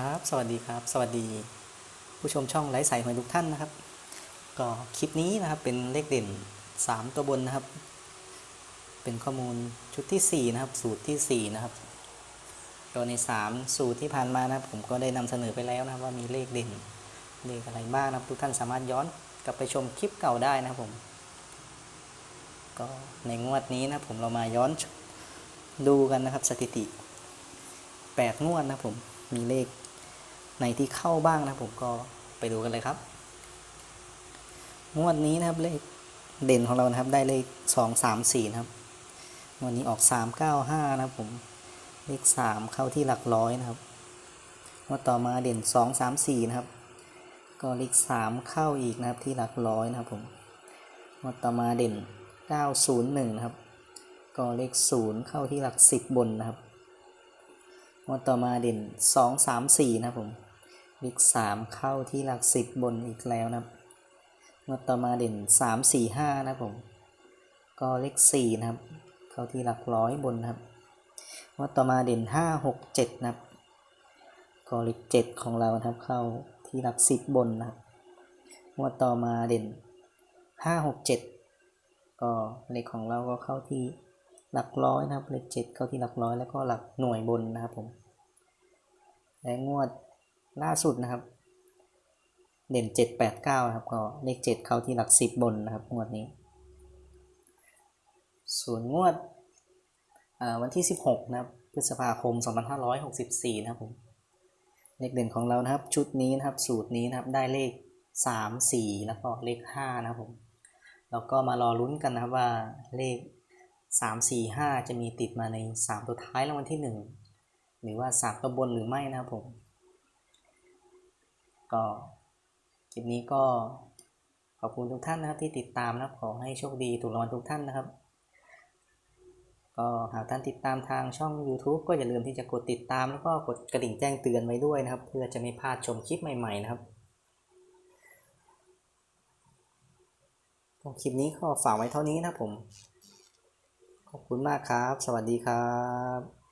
ครับ สวัสดีครับ สวัสดี ผู้ชมช่องไร้สายหวยทุกท่านนะครับ ก็คลิปนี้นะครับเป็นเลขเด่น 3 ตัวบนนะครับ เป็นข้อมูลชุดทีสี่4 นะครับ สูตรทีสี่4 นะครับก็ใน 3 สูตรที่ผ่านมานะครับผมก็ได้นำเสนอไปแล้วนะครับว่ามีเลขเด่นเลขอะไรบ้างนะครับ ทุกท่านสามารถย้อนกลับไปชมคลิปเก่าได้นะครับผม ก็ในงวดนี้นะครับผมเรามาย้อนดูกันนะครับสถิติ 8 งวดนะครับผม มีเลขในที่เข้าบ้างนะผมก็ไปดูกันเลยครับ งวดนี้นะครับเลขเด่นของเรานะครับ ได้เลขสองสามสี่นะครับวดนี้ออกสามเก้าห้านะครับผมเลขสามเข้าที่หลักร้อยนะครับงวดต่อมาเด่นสองสามสี่นะครับ ก็เลขสามเข้าอีกนะครับที่หลักร้อยนะครับผมงวดต่อมาเด่นเก้าศูนย์หนึ่งนะครับ ก็เลขศูนย์เข้าที่หลักสิบบนนะครับ งวดต่อมาเด่นสองสามสี่นะผมเลขสามเข้าที่หลักสิบบนอีกแล้วนะครับงวดต่อมาเด่นสามสี่ห้านะผม ก็เลขสี่นะครับ เข้าที่หลักร้อยบนนะครับงวดต่อมาเด่นห้าหกเจ็ดนะครับ ก็เลขเจ็ดของเรานะครับเข้าที่หลักสิบบนนะครับงวดต่อมาเด่นห้าหกเจ็ดก็เลขของเราก็เข้าที่หลักร้อยนะครับ เลขเจ็ดเข้าที่หลักร้อยแล้วก็หลักหน่วยบนนะครับผม และงวดล่าสุดนะครับ เด่นเจ็ดแปดเก้านะครับก็เลขเจ็ดเข้าที่หลักสิบบนนะครับงวดนี้ ส่วนงวดวันที่สิบหกนะครับพฤษภาคมสองพันห้าร้อยหกสิบสี่นะครับผมเลขเด่นของเรานะครับชุดนี้นะครับสูตรนี้นะครับได้เลขสามสี่แล้วก็เลขห้านะครับผมแล้วก็มารอลุ้นกันนะครับว่าเลขสามสี่ห้าจะมีติดมาในสามตัวท้ายรางวัลที่หนึ่ง หรือว่าสามตัวบนหรือไม่นะครับผม ก็คลิปนี้ก็ขอบคุณทุกท่านนะครับที่ติดตามนะครับขอให้โชคดีถูกรางวัลทุกท่านนะครับ ก็หากท่านติดตามทางช่อง YouTube ก็อย่าลืมที่จะกดติดตามแล้วก็กดกระดิ่งแจ้งเตือนไว้ด้วยนะครับ เพื่อจะไม่พลาดชมคลิปใหม่ ๆ นะครับคลิปนี้ก็ฝากไว้เท่านี้นะครับผม ขอบคุณมากครับ สวัสดีครับ